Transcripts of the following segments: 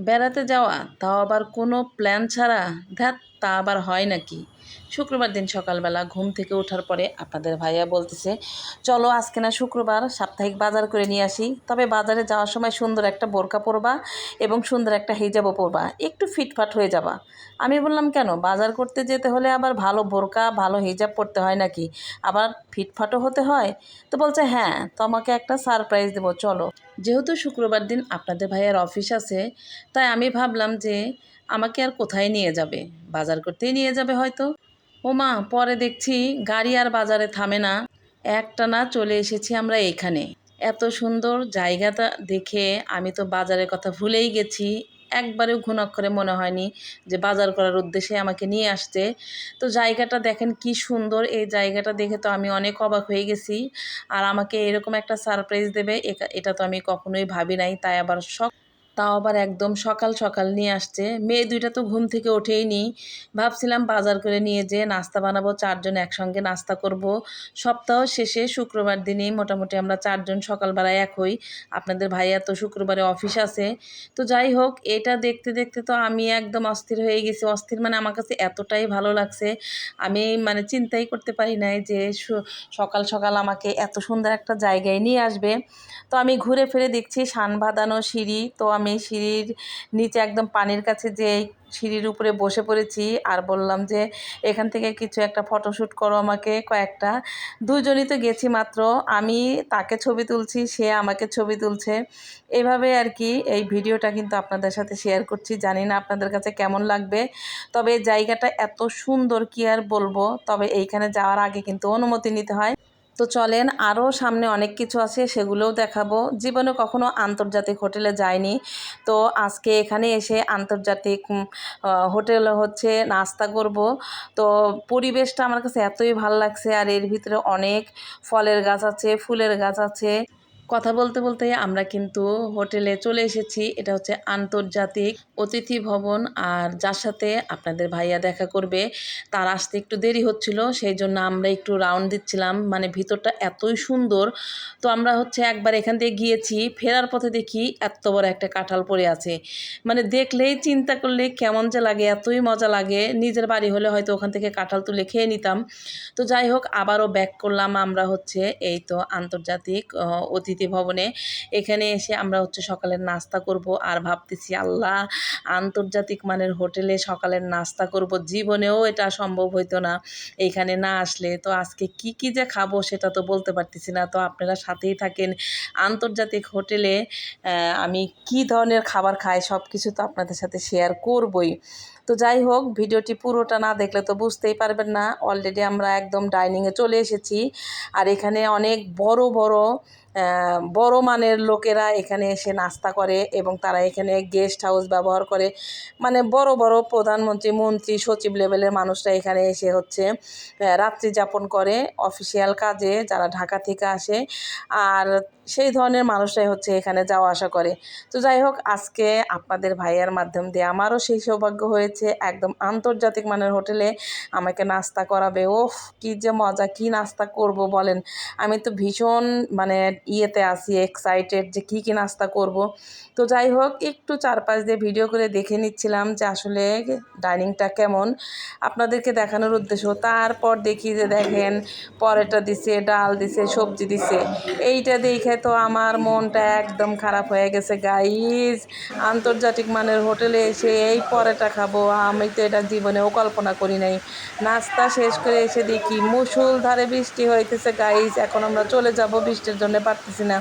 বেড়াতে যাওয়া তাও আবার কোনো প্ল্যান ছাড়া? ধ্যাত তা আবার হয় নাকি? শুক্রবার দিন সকালবেলা ঘুম থেকে ওঠার পরে আপনাদের ভাইয়া বলতেছে, চলো আজকে না শুক্রবার, সাপ্তাহিক বাজার করে নিয়ে আসি। তবে বাজারে যাওয়ার সময় সুন্দর একটা বোরকা পরবা এবং সুন্দর একটা হিজাবও পরবা। একটু ফিটফাট হয়ে যাবা। আমি বললাম, কেন? বাজার করতে যেতে হলে আবার ভালো বোরকা ভালো হিজাব পরতে হয় নাকি? আবার ফিটফাটও হতে হয়? তো বলছে হ্যাঁ তোমাকে একটা সারপ্রাইজ দেবো, চলো। যেহেতু শুক্রবার দিন আপনাদের ভাইয়ের অফিস আছে, তাই আমি ভাবলাম যে আমাকে আর কোথায় নিয়ে যাবে? বাজার করতেই নিয়ে যাবে হয়তো। ও মা পরে দেখছি গাড়ি আর বাজারে থামে না। একটা না চলে এসেছি আমরা এখানে। এত সুন্দর জায়গাটা দেখে আমি তো বাজারের কথা ভুলেই গেছি। একবারেও ঘুণাক্ষরে মনে হয়নি যে বাজার করার উদ্দেশ্যে আমাকে নিয়ে আসছে তো জায়গাটা দেখেন কি সুন্দর, এই জায়গাটা দেখে তো আমি অনেক অবাক হয়ে গেছি। আর আমাকে এরকম একটা সারপ্রাইজ দেবে এটা তো আমি কখনোই ভাবি নাই, তাই আবার শখ তাও আবার একদম সকাল সকাল নিয়ে আসছে। মেয়ে দুইটা তো ঘুম থেকে ওঠেই নি। ভাবছিলাম বাজার করে নিয়ে যেয়ে নাস্তা বানাবো, চারজন একসঙ্গে নাস্তা করব। সপ্তাহ শেষে শুক্রবার দিনেই মোটামুটি আমরা চারজন সকালবেলায় এক হই। আপনাদের ভাইয়া তো শুক্রবারে অফিস আছে। তো যাই হোক, এটা দেখতে দেখতে তো আমি একদম অস্থির হয়ে গেছি। অস্থির মানে আমার কাছে এতটাই ভালো লাগছে। আমি মানে চিন্তাই করতে পারি নাই যে সকাল সকাল আমাকে এত সুন্দর একটা জায়গায় নিয়ে আসবে। তো আমি ঘুরে ফিরে দেখছি শান বাঁধানো সিঁড়ি। তো আমি সিঁড়ির নিচে একদম পানির কাছে যে সিঁড়ির উপরে বসে পড়েছি আর বললাম যে, এখান থেকে কিছু একটা ফটোশ্যুট করো আমাকে কয়েকটা। দুজনই তো গেছি মাত্র। আমি তাকে ছবি তুলছি, সে আমাকে ছবি তুলছে। এভাবে আর কি এই ভিডিওটা কিন্তু আপনাদের সাথে শেয়ার করছি। জানি না আপনাদের কাছে কেমন লাগবে, তবে জায়গাটা এত সুন্দর কি আর বলব? তবে এইখানে যাওয়ার আগে কিন্তু অনুমতি নিতে হয়। তো চলেন আরও সামনে অনেক কিছু আছে, সেগুলোও দেখাবো। জীবনে কখনো আন্তর্জাতিক হোটেলে যায়নি তো আজকে এখানে এসে আন্তর্জাতিক হোটেল হচ্ছে নাস্তা করব। তো পরিবেশটা আমার কাছে এতই ভালো লাগছে, আর এর ভিতরে অনেক ফলের গাছ আছে, ফুলের গাছ আছে। কথা বলতে বলতে আমরা কিন্তু হোটেলে চলে এসেছি। এটা হচ্ছে আন্তর্জাতিক অতিথি ভবন আর যার সাথে আপনাদের ভাইয়া দেখা করবে। তার আসতে একটু দেরি হচ্ছিল সেই জন্য আমরা একটু রাউন্ড দিচ্ছিলাম। মানে ভিতরটা এতই সুন্দর। তো আমরা হচ্ছে একবার এখান দিয়ে গিয়েছি ফেরার পথে দেখি এত বড় একটা কাঁঠাল পড়ে আছে। মানে দেখলেই চিন্তা করলে কেমন যে লাগে এতই মজা লাগে। নিজের বাড়ি হলে হয়তো ওখান থেকে কাঁঠাল তুলে খেয়ে নিতাম। তো যাই হোক আবারও ব্যাক করলাম আমরা হচ্ছে এই তো আন্তর্জাতিক আহ, অতিথি ভবনে। এখানে এসে আমরা হচ্ছে সকালের নাস্তা করব। আর ভাবতেছি, আল্লাহ, আন্তর্জাতিক মানের হোটেলে সকালের নাস্তা করব। জীবনেও এটা সম্ভব হইতো না এইখানে না আসলে। তো আজকে কি কি যে খাব সেটা তো বলতে পারতেছি না। তো আপনারা সাথেই থাকেন। আন্তর্জাতিক হোটেলে আমি কি ধরনের খাবার খাই সব কিছু তো আপনাদের সাথে শেয়ার করবই। তো যাই হোক, ভিডিওটি পুরোটা না দেখলে তো বুঝতেই পারবেন না। অলরেডি আমরা একদম ডাইনিংয়ে চলে এসেছি। আর এখানে অনেক বড় বড় বড় মানের লোকেরা এখানে এসে নাস্তা করে এবং তারা এখানে গেস্ট হাউস ব্যবহার করে। মানে বড় বড় প্রধানমন্ত্রী, মন্ত্রী, সচিব লেভেলের মানুষরা এখানে এসে হচ্ছে রাত্রি যাপন করে অফিসিয়াল কাজে যারা ঢাকা থেকে আসে। আর সেই ধরনের মানুষরাই হচ্ছে এখানে যাওয়া আসা করে। তো যাই হোক, আজকে আপনাদের ভাইয়ার মাধ্যম দিয়ে আমারও সেই সৌভাগ্য হয়েছে। একদম আন্তর্জাতিক মানের হোটেলে আমাকে নাস্তা করাবে। ওফ, কী যে মজা, কী নাস্তা করব বলেন? আমি তো ভীষণ মানে ইয়েতে আসি এক্সাইটেড যে কী কী নাস্তা করব। তো যাই হোক, একটু চারপাশ দিয়ে ভিডিও করে দেখে নিচ্ছিলাম যে আসলে ডাইনিংটা কেমন। আপনাদেরকে দেখানোর উদ্দেশ্য, তারপর দেখি যে দেখেন, পরেটা দিছে, ডাল দিছে, সবজি দিছে। এইটা দেখে তো আমার মনটা একদম খারাপ হয়ে গেছে। গাইজ আন্তর্জাতিক মানের হোটেলে এসে এই পরেটা খাব। আমি তো এটা জীবনেও কল্পনা করি নাই। নাস্তা শেষ করে এসে দেখি মুসুল ধারে বৃষ্টি হইতেছে গাইজ এখন আমরা চলে যাব, বৃষ্টির জন্য পারতেছি না।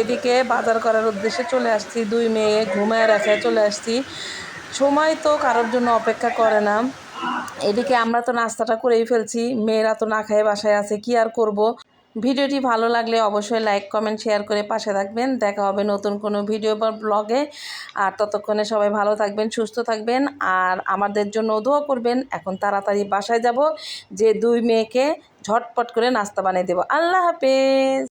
এদিকে বাজার করার উদ্দেশ্যে চলে আসছি, দুই মেয়ে ঘুমায় রাখায় চলে আসছি। সময় তো কারোর জন্য অপেক্ষা করে না। এদিকে আমরা তো নাস্তাটা করেই ফেলছি, মেয়েরা তো না খায়, বাসায় আছে, কি আর করব? ভিডিওটি ভালো লাগলে অবশ্যই লাইক, কমেন্ট, শেয়ার করে পাশে থাকবেন। দেখা হবে নতুন কোনো ভিডিও বা ব্লগে। আর ততক্ষণে সবাই ভালো থাকবেন, সুস্থ থাকবেন। আর আমাদের জন্য দোয়া করবেন, এখন তাড়াতাড়ি বাসায় যাব, যে দুই মেয়েকে ঝটপট করে নাস্তা বানিয়ে দেবো। আল্লাহ হাফেজ!